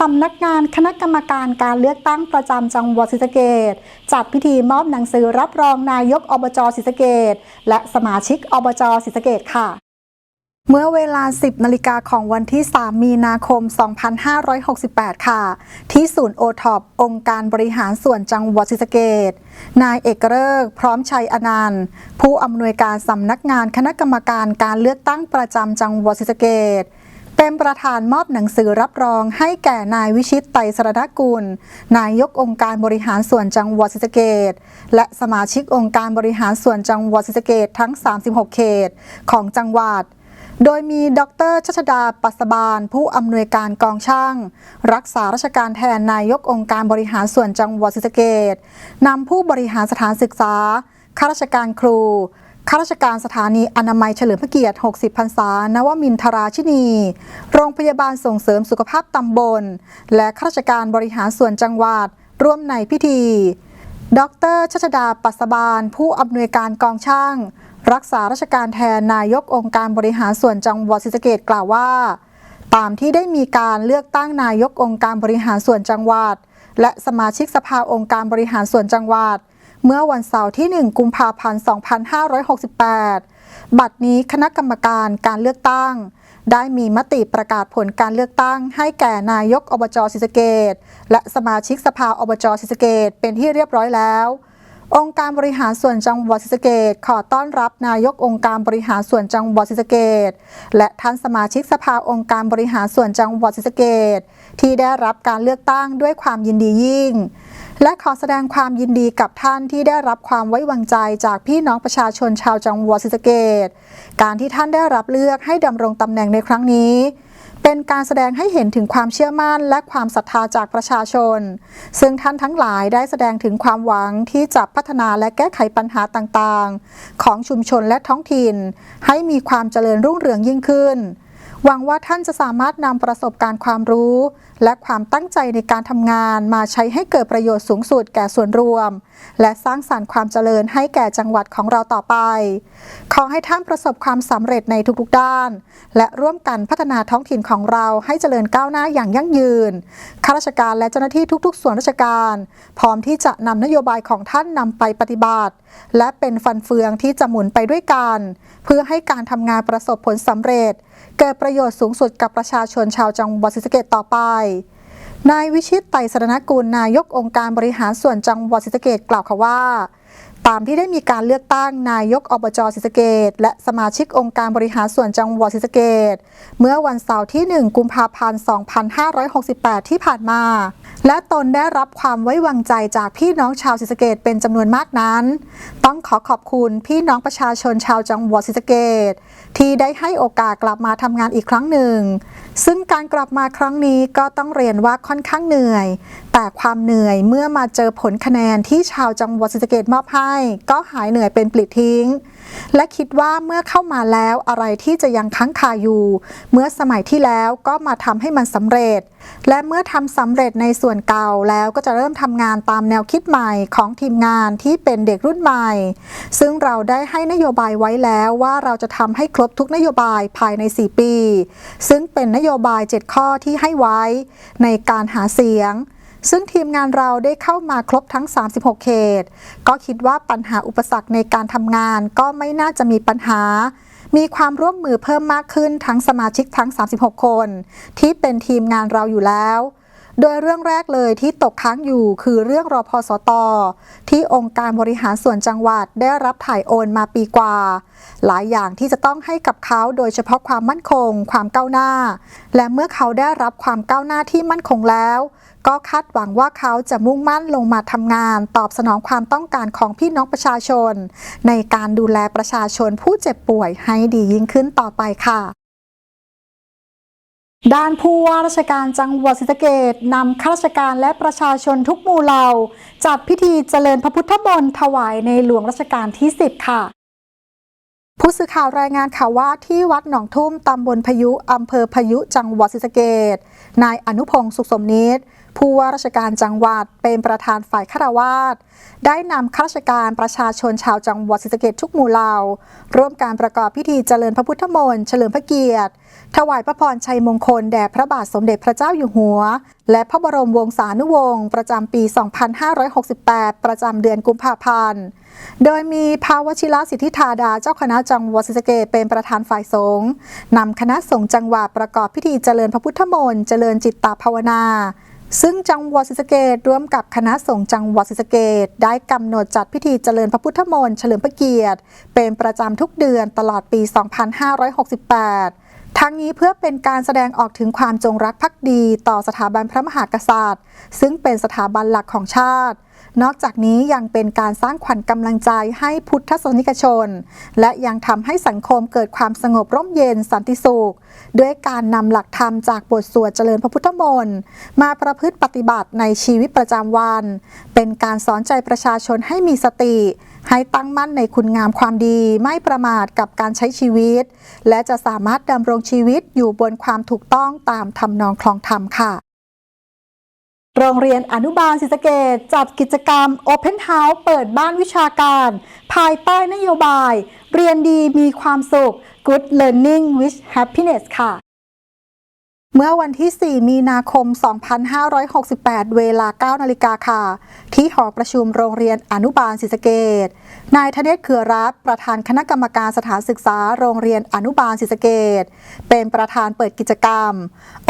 สำนักงานคณะกรรมการการเลือกตั้งประจำจังหวัดศรีสะเกดจัดพิธีมอบหนังสือรับรองนายกอบจศรีสะเกดและสมาชิกอบจศรีสะเกดค่ะเมื่อเวลา 10 นาฬิกาของวันที่ 3 มีนาคม 2568 ค่ะ ที่ศูนย์โอท็อปองค์การบริหารส่วนจังหวัดศรีสะเกดนายเอกเริกพร้อมชัยอนันต์ ผู้อำนวยการสำนักงานคณะกรรมการการเลือกตั้งประจำจังหวัดศรีสะเกด เป็นประธานมอบหนังสือรับรองให้แก่นายวิชิตไตสรณกุล นายกองค์การบริหารส่วนจังหวัดศรีสะเกดและสมาชิกองค์การบริหารส่วนจังหวัดศรีสะเกดทั้ง 36 เขตของจังหวัดโดยมีดรชัชดาปัสบาล ผู้อำนวยการกองช่าง รักษาราชการแทนนายกองค์การบริหารส่วนจังหวัดศรีสะเกดนำผู้บริหารสถานศึกษาข้าราชการครู ข้าราชการสถานีอนามัยเฉลิมพระเกียรติ 60 พรรษา นวมินทราชินี โรงพยาบาลส่งเสริมสุขภาพตำบล และข้าราชการบริหารส่วนจังหวัด ร่วมในพิธี ดรชัชดาปัสบาล ผู้อำนวยการกองช่าง รักษาราชการแทนนายกองค์การบริหารส่วนจังหวัดศรีสะเกดกล่าวว่า ตามที่ได้มีการเลือกตั้งนายกองค์การบริหารส่วนจังหวัด และสมาชิกสภาองค์การบริหารส่วนจังหวัด เมื่อวันเสาร์ที่ 1 กุมภาพันธ์ 2568 บัดนี้คณะกรรมการการเลือกตั้ง ได้มีมติประกาศผลการเลือกตั้ง ให้แก่นายกอบจศรีสเกดและสมาชิกสภาอบจศรีสเกดเป็นที่เรียบร้อยแล้ว องค์การบริหารส่วนจังหวัดศรีสเกดขอต้อนรับนายกองค์การบริหารส่วนจังหวัดศรีสเกดและท่านสมาชิกสภาองค์การบริหารส่วนจังหวัดศรีสเกดที่ได้รับการเลือกตั้งด้วยความยินดียิ่ง และขอแสดงความยินดีกับท่านที่ได้รับความไว้วางใจจากพี่น้องประชาชนชาวจังหวัดศรีสะเกดการที่ท่านได้รับเลือกให้ดำรงตำแหน่งในครั้งนี้ เป็นการแสดงให้เห็นถึงความเชื่อมั่นและความศรัทธาจากประชาชน ซึ่งท่านทั้งหลายได้แสดงถึงความหวังที่จะพัฒนาและแก้ไขปัญหาต่างๆ ของชุมชนและท้องถิ่น ให้มีความเจริญรุ่งเรืองยิ่งขึ้น หวังว่าท่านจะสามารถนำประสบการณ์ความรู้ และความตั้งใจในการทำงานมาใช้ให้เกิดประโยชน์สูงสุดแก่ส่วนรวม และสร้างสรรค์ความเจริญให้แก่จังหวัดของเราต่อไป ขอให้ท่านประสบความสำเร็จในทุกๆด้าน และร่วมกันพัฒนาท้องถิ่นของเราให้เจริญก้าวหน้าอย่างยั่งยืนข้าราชการและเจ้าหน้าที่ทุก ๆ ส่วนราชการ พร้อมที่จะนำนโยบายของท่านนำไปปฏิบัติ และเป็นฟันเฟืองที่จะหมุนไปด้วยกัน เพื่อให้การทำงานประสบผลสำเร็จ เกิดประโยชน์สูงสุดกับประชาชนชาวจังหวัดศรีสะเกษต่อไป นายวิชิตไตรสรณกุลนายกองค์การบริหารส่วนจังหวัดศรีสะเกษกล่าวค่ะว่าตามที่ได้มีการเลือกตั้งนายกอบจศรีสะเกดและสมาชิกองค์การบริหารส่วนจังหวัดศรีสะเกดเมื่อวันเสาร์ที่ 1 กุมภาพันธ์ 2568 ที่ผ่านมา และตนได้รับความไว้วางใจจากพี่น้องชาวศรีสะเกดเป็นจำนวนมากนั้น ต้องขอขอบคุณพี่น้องประชาชนชาวจังหวัดศรีสะเกดที่ได้ให้โอกาสกลับมาทำงานอีกครั้งหนึ่ง ซึ่งการกลับมาครั้งนี้ก็ต้องเรียนว่าค่อนข้างเหนื่อย แต่ความเหนื่อยเมื่อมาเจอผลคะแนนที่ชาวจังหวัดศรีสะเกดมอบให้ ก็หายเหนื่อยเป็นปลิดทิ้ง และคิดว่าเมื่อเข้ามาแล้วอะไรที่จะยังค้างคาอยู่ เมื่อสมัยที่แล้วก็มาทำให้มันสำเร็จ และเมื่อทำสำเร็จในส่วนเก่าแล้วก็จะเริ่มทำงานตามแนวคิดใหม่ของทีมงานที่เป็นเด็กรุ่นใหม่ ซึ่งเราได้ให้นโยบายไว้แล้วว่าเราจะทำให้ครบทุกนโยบายภายใน 4 ปี ซึ่งเป็นนโยบาย 7 ข้อที่ให้ไว้ในการหาเสียง ซึ่งทีมงานเราได้เข้ามาครบทั้ง 36 เขต ก็คิดว่าปัญหาอุปสรรคในการทำงานก็ไม่น่าจะมีปัญหา มีความร่วมมือเพิ่มมากขึ้นทั้งสมาชิกทั้ง 36 คน ที่เป็นทีมงานเราอยู่แล้ว โดยเรื่องแรกเลยที่ตกค้างอยู่คือเรื่องรอพสตที่องค์การบริหารส่วนจังหวัดได้รับถ่ายโอนมาปีกว่า หลายอย่างที่จะต้องให้กับเขาโดยเฉพาะความมั่นคง ความก้าวหน้า และเมื่อเขาได้รับความก้าวหน้าที่มั่นคงแล้ว ก็คาดหวังว่าเขาจะมุ่งมั่นลงมาทำงาน ตอบสนองความต้องการของพี่น้องประชาชน ในการดูแลประชาชนผู้เจ็บป่วยให้ดียิ่งขึ้นต่อไปค่ะ ด้านผู้ว่าราชการจังหวัดศรีสะเกดนำข้าราชการและประชาชนทุกหมู่เหล่า จัดพิธีเจริญพระพุทธมนต์ถวายในหลวงรัชกาลที่ 10 ค่ะ ผู้สื่อข่าวรายงานข่าวว่าที่วัดหนองทุ่มตำบลพายุอำเภอพายุจังหวัดศรีสะเกดนายอนุพงศ์สุขสมนิต ผู้ว่าราชการจังหวัดเป็นประธานฝ่ายฆราวาสได้นำข้าราชการประชาชนชาวจังหวัดศรีสะเกดทุกหมู่เหล่า ร่วมการประกอบพิธีเจริญพระพุทธมนต์เฉลิมพระเกียรติ ถวายพระพรชัยมงคลแด่พระบาทสมเด็จพระเจ้าอยู่หัว และพระบรมวงศานุวงศ์ประจำปี 2568 ประจำเดือนกุมภาพันธ์โดยมีภาวชิระสิทธิธาดาเจ้าคณะจังหวัดศรีสะเกษเป็นประธานฝ่ายสงฆ์นำคณะสงฆ์จังหวัดประกอบพิธีเจริญพระพุทธมนต์เจริญจิตตภาวนา ซึ่งจังหวัดศรีสะเกดร่วมกับคณะสงฆ์จังหวัดศรีสะเกดได้กำหนดจัดพิธีเจริญพระพุทธมนต์เฉลิมพระเกียรติ เป็นประจำทุกเดือนตลอดปี 2568 ทั้งนี้เพื่อเป็นการแสดงออกถึงความจงรักภักดีต่อสถาบันพระมหากษัตริย์ ซึ่งเป็นสถาบันหลักของชาติ นอกจากนี้ยังเป็นการสร้างขวัญกำลังใจให้พุทธศนิกชน และยังทำให้สังคมเกิดความสงบร่มเย็นสันติสุข ด้วยการนำหลักธรรมจากบทสวดเจริญพระพุทธมนต์มาประพฤติปฏิบัติในชีวิตประจำวัน เป็นการสอนใจประชาชนให้มีสติ ให้ตั้งมั่นในคุณงามความดีไม่ประมาทกับการใช้ชีวิต และจะสามารถดำรงชีวิตอยู่บนความถูกต้องตามทำนองคลองธรรมค่ะ โรงเรียนอนุบาลศรีสะเกดจัดกิจกรรม Open House เปิดบ้านวิชาการ ภายใต้นโยบาย เรียนดีมีความสุข Good Learning with Happiness ค่ะ เมื่อวันที่ 4 มีนาคม 2568 เวลา 9 นาฬิกาค่ะ ที่หอประชุมโรงเรียนอนุบาลศรีสะเกดนายธเนศเขือรัตน์ประธานคณะกรรมการสถานศึกษาโรงเรียนอนุบาลศรีสะเกดเป็นประธานเปิดกิจกรรม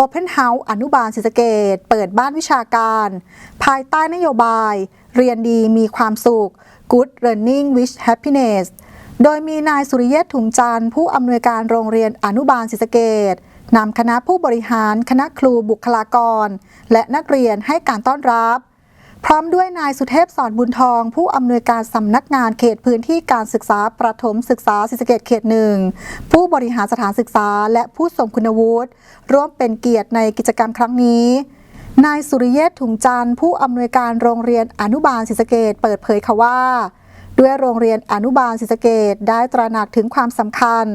Open House อนุบาลศรีสะเกดเปิดบ้านวิชาการ ภายใต้นโยบาย เรียนดีมีความสุข Good Learning with Happiness โดยมีนายสุริเยศถุงจันทร์ผู้อำนวยการโรงเรียนอนุบาลศรีสะเกด นำคณะผู้บริหาร คณะครูบุคลากร และนักเรียนให้การต้อนรับ พร้อมด้วยนายสุเทพสอนบุญทอง ผู้อำนวยการสำนักงานเขตพื้นที่การศึกษาประถมศึกษาศรีสเกดเขตหนึ่งผู้บริหารสถานศึกษาและผู้ทรงคุณวุฒิร่วมเป็นเกียรติในกิจกรรมครั้งนี้นายสุริเยศถุงจันทร์ผู้อำนวยการโรงเรียนอนุบาลศรีสเกดเปิดเผยค่ะว่า ด้วยโรงเรียนอนุบาลศรีสะเกดได้ตระหนักถึงความสำคัญ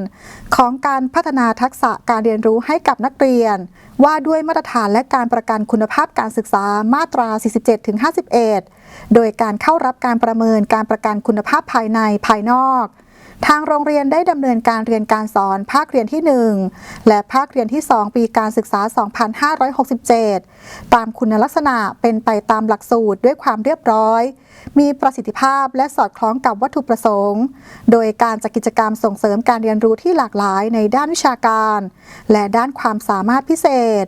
ของการพัฒนาทักษะการเรียนรู้ให้กับนักเรียน ว่าด้วยมาตรฐานและการประกันคุณภาพการศึกษามาตรา 47-51 โดยการเข้ารับการประเมินการประกันคุณภาพภายในภายนอก ทางโรงเรียนได้ดำเนินการเรียนการสอนภาคเรียนที่ 1 และภาคเรียนที่ 2 ปีการศึกษา 2567 ตามคุณลักษณะเป็นไปตามหลักสูตรด้วยความเรียบร้อย มีประสิทธิภาพและสอดคล้องกับวัตถุประสงค์ โดยการจัดกิจกรรมส่งเสริมการเรียนรู้ที่หลากหลายในด้านวิชาการ และด้านความสามารถพิเศษ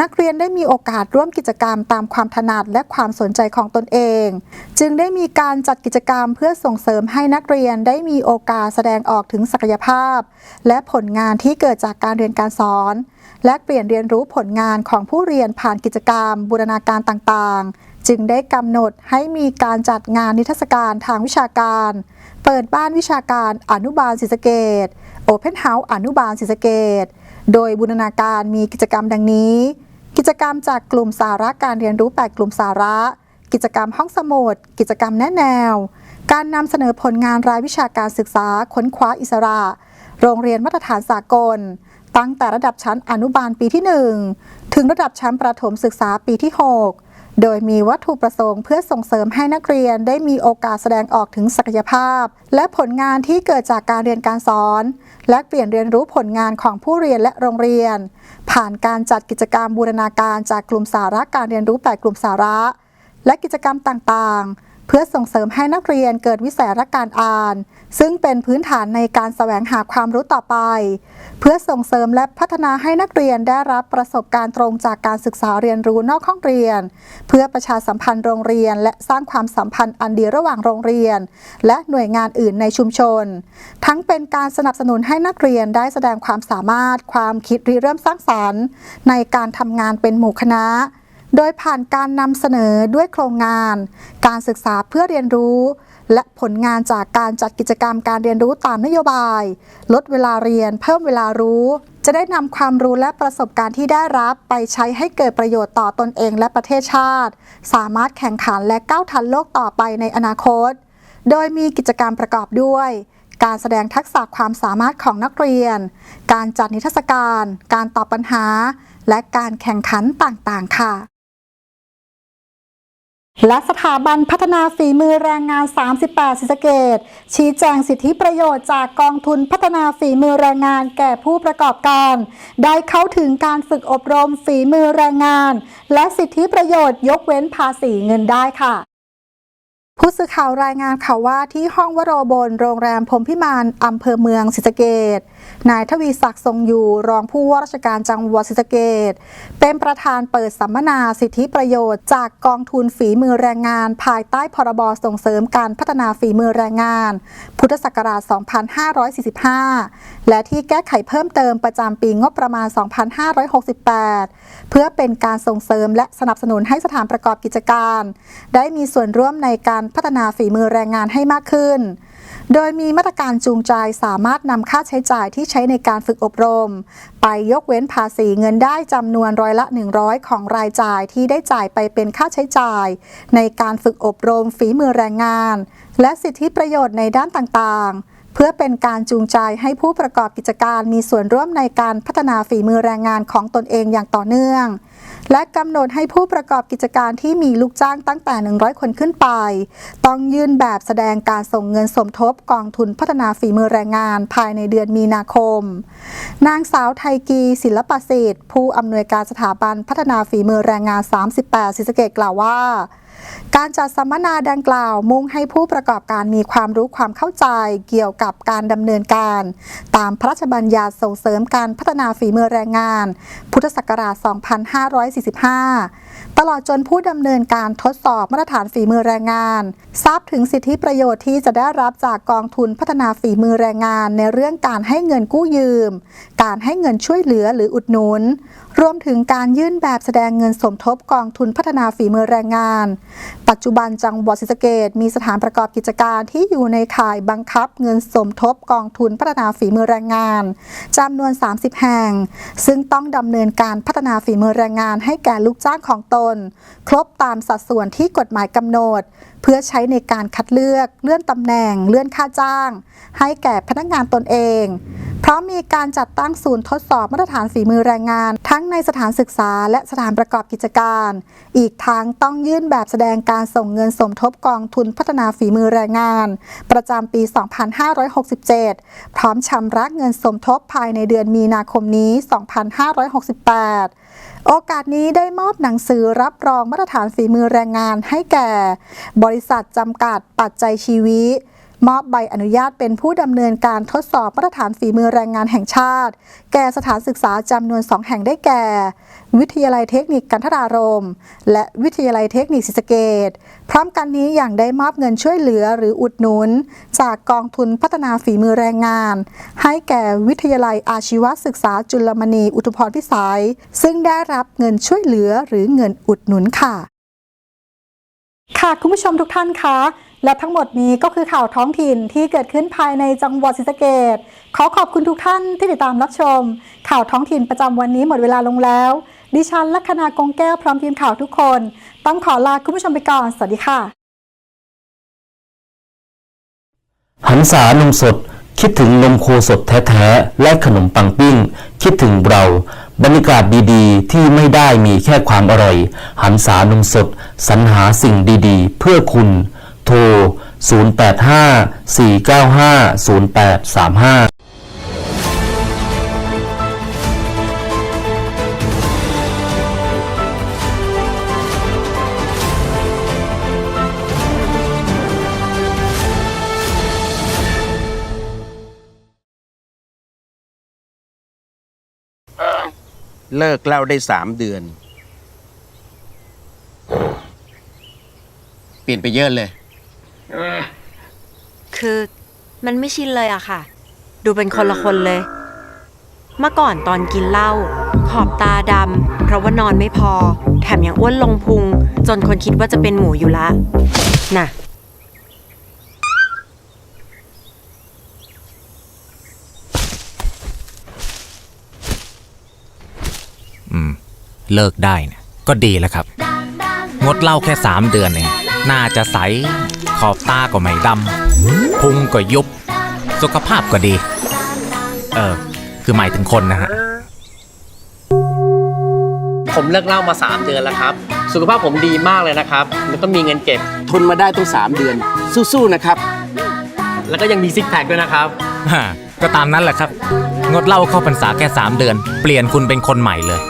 นักเรียนได้มีโอกาสร่วมกิจกรรมตามความถนัดและความสนใจของตนเอง จึงได้มีการจัดกิจกรรมเพื่อส่งเสริมให้นักเรียนได้มีโอกาสแสดงออกถึงศักยภาพ และผลงานที่เกิดจากการเรียนการสอน และเปลี่ยนเรียนรู้ผลงานของผู้เรียนผ่านกิจกรรม บูรณาการต่างๆ จึงได้กำหนดให้มีการจัดงานนิทรรศการทางวิชาการ เปิดบ้านวิชาการอนุบาลศรีสเกด Open House อนุบาลศรีสเกดโดยบูรณาการมีกิจกรรมดังนี้ กิจกรรมจากกลุ่มสาระการเรียนรู้ 8 กลุ่มสาระ กิจกรรมห้องสมุด กิจกรรมแนะแนว การนำเสนอผลงานรายวิชาการศึกษาค้นคว้าอิสระ โรงเรียนมาตรฐานสากล ตั้งแต่ระดับชั้นอนุบาลปีที่ 1 ถึงระดับชั้นประถมศึกษาปีที่ 6 โดยมีวัตถุประสงค์เพื่อส่งเสริมให้นักเรียนได้มีโอกาสแสดงออกถึงศักยภาพ และผลงานที่เกิดจากการเรียนการสอน และเปลี่ยนเรียนรู้ผลงานของผู้เรียนและโรงเรียน ผ่านการจัดกิจกรรมบูรณาการจากกลุ่มสาระการเรียนรู้8กลุ่มสาระ และกิจกรรมต่างๆ เพื่อส่งเสริมให้นักเรียนเกิดวิสัยรักการอ่าน ซึ่งเป็นพื้นฐานในการแสวงหาความรู้ต่อไป เพื่อส่งเสริมและพัฒนาให้นักเรียนได้รับประสบการณ์ตรงจากการศึกษาเรียนรู้นอกห้องเรียน เพื่อประชาสัมพันธ์โรงเรียน และสร้างความสัมพันธ์อันดีระหว่างโรงเรียน และหน่วยงานอื่นในชุมชน ทั้งเป็นการสนับสนุนให้นักเรียนได้แสดงความสามารถ ความคิดริเริ่มสร้างสรรค์ ในการทำงานเป็นหมู่คณะ โดยผ่านการนำเสนอด้วยโครงงาน การศึกษาเพื่อเรียนรู้ และผลงานจากการจัดกิจกรรมการเรียนรู้ตามนโยบาย ลดเวลาเรียน เพิ่มเวลารู้ จะได้นำความรู้และประสบการณ์ที่ได้รับไปใช้ให้เกิดประโยชน์ต่อตนเองและประเทศชาติ สามารถแข่งขันและก้าวทันโลกต่อไปในอนาคต โดยมีกิจกรรมประกอบด้วยการแสดงทักษะความสามารถของนักเรียน การจัดนิทรรศการ การตอบปัญหา และการแข่งขันต่างๆ ค่ะ และสถาบันพัฒนาฝีมือแรงงาน 38ศรีสะเกดชี้แจงสิทธิประโยชน์จากกองทุนพัฒนาฝีมือแรงงานแก่ผู้ประกอบการ ได้เข้าถึงการฝึกอบรมฝีมือแรงงาน และสิทธิประโยชน์ยกเว้นภาษีเงินได้ค่ะ ผู้สื่อข่าวรายงานข่าวว่าที่ห้องวโรบนโรงแรมพรมพิมานอำเภอเมืองศรีสะเกดนายทวีศักดิ์ทรงอยู่ รองผู้ว่าราชการจังหวัดศรีสะเกดเป็นประธานเปิดสัมมนาสิทธิประโยชน์ จากกองทุนฝีมือแรงงาน ภายใต้พรบส่งเสริมการพัฒนาฝีมือแรงงาน พุทธศักราช 2545 และที่แก้ไขเพิ่มเติมประจำปีงบประมาณ 2568 เพื่อเป็นการส่งเสริมและสนับสนุนให้สถานประกอบกิจการ ได้มีส่วนร่วมในการพัฒนาฝีมือแรงงานให้มากขึ้น โดยมีมาตรการจูงใจสามารถนำค่าใช้จ่ายที่ใช้ในการฝึกอบรม ไปยกเว้นภาษีเงินได้จำนวนร้อยละ 100 ของรายจ่ายที่ได้จ่ายไปเป็นค่าใช้จ่าย ในการฝึกอบรมฝีมือแรงงาน และสิทธิประโยชน์ในด้านต่างๆ เพื่อเป็นการจูงใจให้ผู้ประกอบกิจการมีส่วนร่วมในการพัฒนาฝีมือแรงงานของตนเองอย่างต่อเนื่อง และกำหนดให้ผู้ประกอบกิจการที่มีลูกจ้างตั้งแต่ 100 คนขึ้นไป ต้องยื่นแบบแสดงการส่งเงินสมทบกองทุนพัฒนาฝีมือแรงงานภายในเดือนมีนาคม นางสาวไทยกีศิลปสิทธิ์ผู้อำนวยการสถาบันพัฒนาฝีมือแรงงาน 38ศรีสเกดกล่าวว่า การจัดสัมมนาดังกล่าวมุ่งให้ผู้ประกอบการมีความรู้ความเข้าใจเกี่ยวกับการดำเนินการ ตามพระราชบัญญัติส่งเสริมการพัฒนาฝีมือแรงงาน พุทธศักราช 2545 ตลอดจนผู้ดำเนินการทดสอบมาตรฐานฝีมือแรงงาน ทราบถึงสิทธิประโยชน์ที่จะได้รับจากกองทุนพัฒนาฝีมือแรงงาน ในเรื่องการให้เงินกู้ยืม การให้เงินช่วยเหลือหรืออุดหนุน รวมถึงการยื่นแบบแสดงเงินสมทบกองทุนพัฒนาฝีมือแรงงาน ปัจจุบันจังหวัดศรีสะเกดมีสถานประกอบกิจการที่อยู่ในข่ายบังคับเงินสมทบกองทุนพัฒนาฝีมือแรงงานจำนวน 30 แห่ง ซึ่งต้องดำเนินการพัฒนาฝีมือแรงงานให้แก่ลูกจ้างของตน ครบตามสัดส่วนที่กฎหมายกำหนด เพื่อใช้ในการคัดเลือก เลื่อนตำแหน่ง เลื่อนค่าจ้าง ให้แก่พนักงานตนเอง พร้อมมีการจัดตั้งศูนย์ทดสอบมาตรฐานฝีมือแรงงาน ทั้งในสถานศึกษาและสถานประกอบกิจการ อีกทั้งต้องยื่นแบบแสดงการส่งเงินสมทบกองทุนพัฒนาฝีมือแรงงาน ประจำปี 2567 พร้อมชำระเงินสมทบภายในเดือนมีนาคมนี้ 2568โอกาสนี้ได้มอบหนังสือรับรองมาตรฐานฝีมือแรงงานให้แก่ บริษัทจำกัดปัจจัยชีวิต มอบใบอนุญาตเป็นผู้ดำเนินการทดสอบมาตรฐานฝีมือแรงงานแห่งชาติ แก่สถานศึกษาจำนวน 2 แห่งได้แก่ วิทยาลัยเทคนิคกันทรารม และวิทยาลัยเทคนิคศรีสเกดพร้อมกันนี้อย่างได้มอบเงินช่วยเหลือหรืออุดหนุน จากกองทุนพัฒนาฝีมือแรงงาน ให้แก่วิทยาลัยอาชีวศึกษาจุลมณีอุทุพรพิสัย ซึ่งได้รับเงินช่วยเหลือหรือเงินอุดหนุนค่ะค่ะ คุณผู้ชมทุกท่านคะ และทั้งหมดนี้ก็คือข่าวท้องถิ่นที่เกิดขึ้นภายในจังหวัดศรีสะเกดขอขอบคุณทุกท่านที่ติดตามรับชม ข่าวท้องถิ่นประจำวันนี้หมดเวลาลงแล้ว ดิฉันลัคนากงแก้วพร้อมทีมข่าวทุกคน ต้องขอลาคุณผู้ชมไปก่อน สวัสดีค่ะ หันษานมสด คิดถึงนมโคสดแท้ๆ และขนมปังปิ้ง คิดถึงเรา บรรยากาศดีๆ ที่ไม่ได้มีแค่ความอร่อย หันษานมสด สรรหาสิ่งดีๆ เพื่อคุณ โทร 0854950835เลิกเล้าได้สามเดือน เปลี่ยนไปเยอะเลย คือมันไม่ชินเลยอะค่ะ ดูเป็นคนละคนเลย เมื่อก่อนตอนกินเหล้าขอบตาดำเพราะว่านอนไม่พอ แถมยังอ้วนลงพุง จนคนคิดว่าจะเป็นหมูอยู่ละ น่ะ อืม เลิกได้นี่ยก็ดีแล้วครับ งดเหล้าแค่3เดือนเอง น่าจะใส อบตาก็ไม่ดำพุงก็ยุบ สุขภาพก็ดี เออ คือหมายถึงคนนะฮะ ผมเลิกเหล้ามา 3 เดือนแล้วครับ สุขภาพผมดีมากเลยนะครับแล้วก็มีเงินเก็บ ทนมาได้ต้องสามเดือน สู้ๆนะครับ แล้วก็ยังมีซิกแพคด้วยนะครับก็ตามนั้นแหละครับ งดเหล้าเข้าพรรษาแค่ 3 เดือน เปลี่ยนคุณเป็นคนใหม่เลย